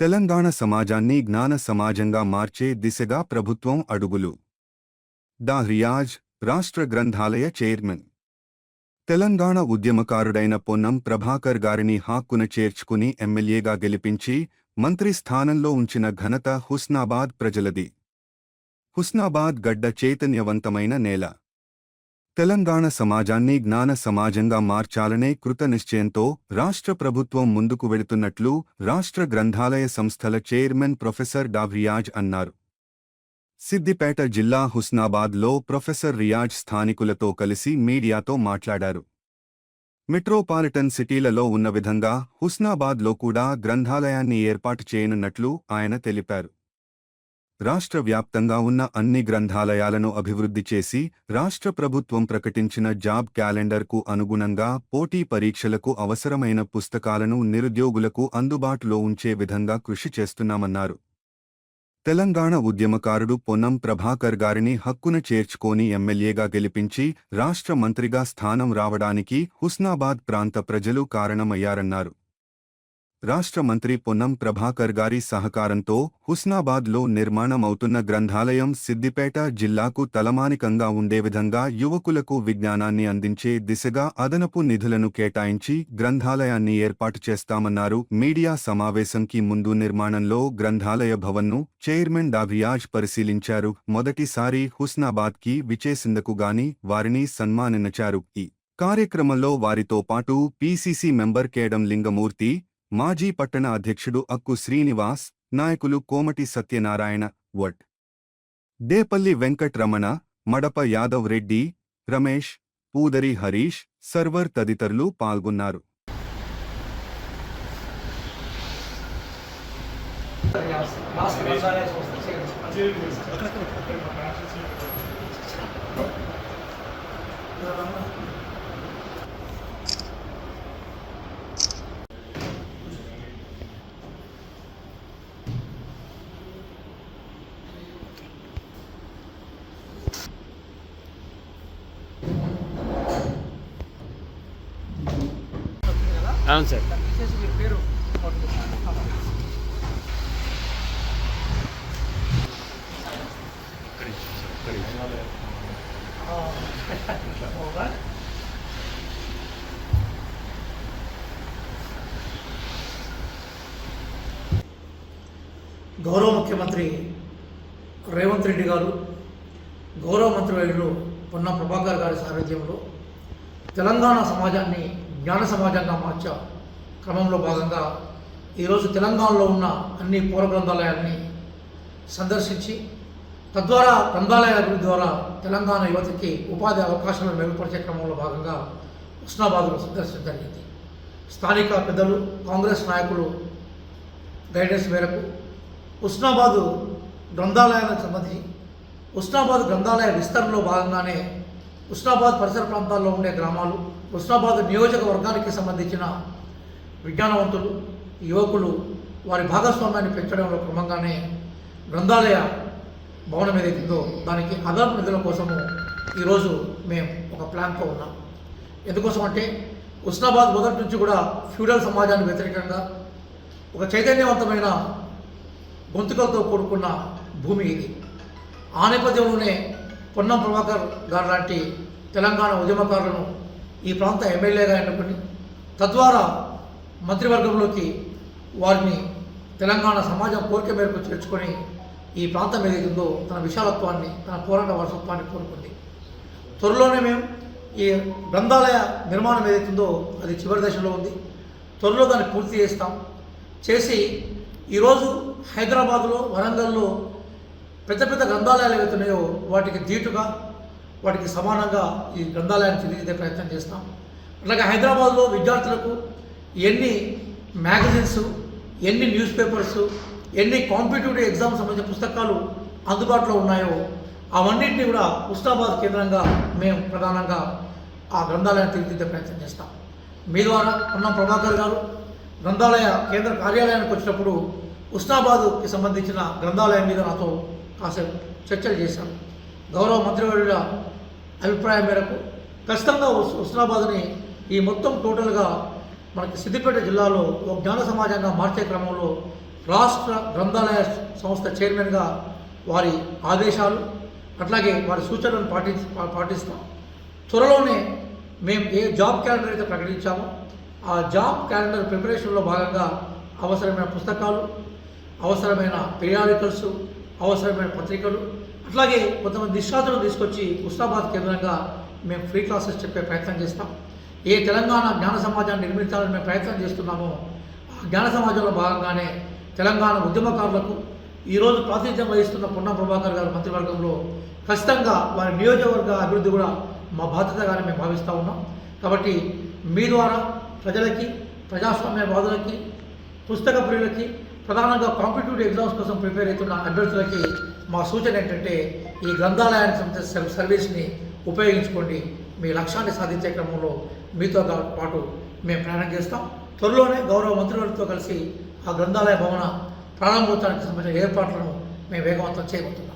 తెలంగాణ సమాజాన్ని జ్ఞాన సమాజంగా మార్చే దిశగా ప్రభుత్వం అడుగులు. ద రియాజ్ రాష్ట్ర గ్రంథాలయ చైర్మన్. తెలంగాణ ఉద్యమకారుడైన పొన్నం ప్రభాకర్ గారిని హాక్కున చేర్చుకుని ఎమ్మెల్యేగా గెలిపించి మంత్రి స్థానంలో ఉంచిన ఘనత హుస్నాబాద్ ప్రజలది. హుస్నాబాద్ గడ్డ చైతన్యవంతమైన నేల. తెలంగాణ సమాజాన్ని జ్ఞాన సమాజంగా మార్చాలనే కృతనిశ్చయంతో రాష్ట్ర ప్రభుత్వం ముందుకు వెళుతున్నట్లు రాష్ట్ర గ్రంథాలయ సంస్థల చైర్మన్ ప్రొఫెసర్ డా రియాజ్ అన్నారు. సిద్దిపేట జిల్లా హుస్నాబాద్లో ప్రొఫెసర్ రియాజ్ స్థానికులతో కలిసి మీడియాతో మాట్లాడారు. మెట్రోపాలిటన్ సిటీలలో ఉన్న విధంగా హుస్నాబాద్లో కూడా గ్రంథాలయాన్ని ఏర్పాటు చేయనున్నట్లు ఆయన తెలిపారు. రాష్ట్ర వ్యాప్తంగా ఉన్న అన్ని గ్రంథాలయాలను అభివృద్ధి చేసి రాష్ట్ర ప్రభుత్వం ప్రకటించిన జాబ్ క్యాలెండర్కు అనుగుణంగా పోటీ పరీక్షలకు అవసరమైన పుస్తకాలను నిరుద్యోగులకు అందుబాటులో ఉంచే విధంగా కృషి చేస్తున్నామన్నారు. తెలంగాణ ఉద్యమకారుడు పొన్నం ప్రభాకర్ గారిని హక్కున చేర్చుకోని ఎమ్మెల్యేగా గెలిపించి రాష్ట్ర మంత్రిగా స్థానం రావడానికి హుస్నాబాద్ ప్రాంత ప్రజలు కారణమయ్యారన్నారు. రాష్ట్ర మంత్రి పొన్నం ప్రభాకర్ గారి సహకారంతో హుస్నాబాద్లో నిర్మాణమవుతున్న గ్రంథాలయం సిద్దిపేట జిల్లాకు తలమానికంగా ఉండే విధంగా యువకులకు విజ్ఞానాన్ని అందించే దిశగా అదనపు నిధులను కేటాయించి గ్రంథాలయాన్ని ఏర్పాటు చేస్తామన్నారు. మీడియా సమావేశంకి ముందు నిర్మాణంలో గ్రంథాలయ భవన్ను చైర్మన్ డాభియాజ్ పరిశీలించారు. మొదటిసారి హుస్నాబాద్కి విచేసిందకు గాని వారిని సన్మానించారు. ఈ కార్యక్రమంలో వారితో పాటు పీసీసీ మెంబర్ కేడం లింగమూర్తి మాజీ పట్టణ అధ్యక్షుడు అక్కు శ్రీనివాస్ నాయకులు కోమటి సత్యనారాయణ వట్. డేపల్లి వెంకట్రమణ మడప యాదవ్ రెడ్డి రమేష్ పూదరి హరీష్ సర్వర్ తదితరులు పాల్గొన్నారు. అవును సార్. మీ పేరు గౌరవ ముఖ్యమంత్రి రేవంత్ రెడ్డి గారు గౌరవ మంత్రివర్యులు పొన్న ప్రభాకర్ గారి సారథ్యంలో తెలంగాణ సమాజాన్ని జ్ఞాన సమాజంగా మార్చే. క్రమంలో భాగంగా ఈరోజు తెలంగాణలో ఉన్న అన్ని పూర్వ గ్రంథాలయాన్ని సందర్శించి తద్వారా గ్రంథాలయ అభివృద్ధి ద్వారా తెలంగాణ యువతకి ఉపాధి అవకాశాలను మెరుగుపరిచే క్రమంలో భాగంగా ఉస్నాబాద్ను సందర్శించడం జరిగింది. స్థానిక పెద్దలు కాంగ్రెస్ నాయకులు గైడెన్స్ మేరకు ఉస్నాబాదు గ్రంథాలయాలకు సంబంధించి ఉస్నాబాద్ గ్రంథాలయ విస్తరణలో భాగంగానే ఉస్నాబాద్ పరిసర ప్రాంతాల్లో ఉండే గ్రామాలు ఉస్నాబాద్ నియోజకవర్గానికి సంబంధించిన విజ్ఞానవంతులు యువకులు వారి భాగస్వామ్యాన్ని పెంచడంలో క్రమంగానే గ్రంథాలయ భవనం ఏదైతుందో దానికి అదనపు నిధుల కోసము ఈరోజు మేము ఒక ప్లాన్తో ఉన్నాం. ఎందుకోసం అంటే ఉస్నాబాద్ మొదటి నుంచి కూడా ఫ్యూడల్ సమాజానికి వ్యతిరేకంగా ఒక చైతన్యవంతమైన గొంతుకలతో కూడుకున్న భూమి ఇది. ఆ నేపథ్యంలోనే పొన్నం ప్రభాకర్ గారు లాంటి తెలంగాణ ఉద్యమకారులను ఈ ప్రాంత ఎమ్మెల్యేగా ఎన్నుకుని తద్వారా మంత్రివర్గంలోకి వారిని తెలంగాణ సమాజం కోరిక మేరకు చేర్చుకొని ఈ ప్రాంతం ఏదైతుందో తన విశాలత్వాన్ని తన పోరాట వారసత్వాన్ని కోరుకుంది. త్వరలోనే మేము ఈ గ్రంథాలయ నిర్మాణం ఏదైతుందో అది చివరి దశలో ఉంది. త్వరలో దాన్ని పూర్తి చేస్తాం. చేసి ఈరోజు హైదరాబాదులో వరంగల్లో పెద్ద పెద్ద గ్రంథాలయాలు ఏవైతున్నాయో వాటికి ధీటుగా వాటికి సమానంగా ఈ గ్రంథాలయాన్ని తీర్చిదిద్దే ప్రయత్నం చేస్తాం. అలాగే హైదరాబాద్లో విద్యార్థులకు ఎన్ని మ్యాగజైన్స్ ఎన్ని న్యూస్ పేపర్స్ ఎన్ని కాంపిటేటివ్ ఎగ్జామ్ సంబంధించిన పుస్తకాలు అందుబాటులో ఉన్నాయో అవన్నింటినీ కూడా ఉస్నాబాద్ కేంద్రంగా మేము ప్రధానంగా ఆ గ్రంథాలయాన్ని తీర్చిదిద్దే ప్రయత్నం చేస్తాం. మీ ద్వారా అన్నం ప్రభాకర్ గారు గ్రంథాలయ కేంద్ర కార్యాలయానికి వచ్చినప్పుడు ఉస్నాబాదుకి సంబంధించిన గ్రంథాలయం మీద నాతో కాసేపు చర్చలు చేశాం. గౌరవ మంత్రివర్యుల అభిప్రాయం మేరకు ఖచ్చితంగా హుస్నాబాద్ని ఈ మొత్తం టోటల్గా మనకి సిద్దిపేట జిల్లాలో ఒక జ్ఞాన సమాజంగా మార్చే క్రమంలో రాష్ట్ర గ్రంథాలయ సంస్థ చైర్మన్గా వారి ఆదేశాలు అట్లాగే వారి సూచనలను పాటి పాటిస్తాం. త్వరలోనే మేము ఏ జాబ్ క్యాలెండర్ అయితే ప్రకటించామో ఆ జాబ్ క్యాలెండర్ ప్రిపరేషన్లో భాగంగా అవసరమైన పుస్తకాలు అవసరమైన పీరియాడికల్స్ అవసరమైన పత్రికలు అట్లాగే కొంతమంది నిష్ణాతులను తీసుకొచ్చి ఉస్నాబాద్ కేంద్రంగా మేము ఫ్రీ క్లాసెస్ చెప్పే ప్రయత్నం చేస్తాం. ఏ తెలంగాణ జ్ఞాన సమాజాన్ని నిర్మించాలని మేము ప్రయత్నం చేస్తున్నామో ఆ జ్ఞాన సమాజంలో భాగంగానే తెలంగాణ ఉద్యమకారులకు ఈరోజు ప్రాతినిధ్యం వహిస్తున్న పొన్న ప్రభాకర్ గారి మంత్రివర్గంలో ఖచ్చితంగా వారి నియోజకవర్గ అభివృద్ధి కూడా మా బాధ్యతగానే మేము భావిస్తూ ఉన్నాం. కాబట్టి మీ ద్వారా ప్రజలకి ప్రజాస్వామ్యవాదులకి పుస్తక ప్రియులకి ప్రధానంగా కాంపిటేటివ్ ఎగ్జామ్స్ కోసం ప్రిపేర్ అవుతున్న అభ్యర్థులకి మా సూచన ఏంటంటే ఈ గ్రంథాలయానికి సంబంధించిన సర్వీస్ని ఉపయోగించుకోండి. మీ లక్ష్యాన్ని సాధించే క్రమంలో మీతో పాటు మేము ప్రయాణం చేస్తాం. త్వరలోనే గౌరవ మంత్రివర్గంతో కలిసి ఆ గ్రంథాలయ భవన ప్రారంభోత్సవానికి సంబంధించిన ఏర్పాట్లను మేము వేగవంతం చేయబోతున్నాం.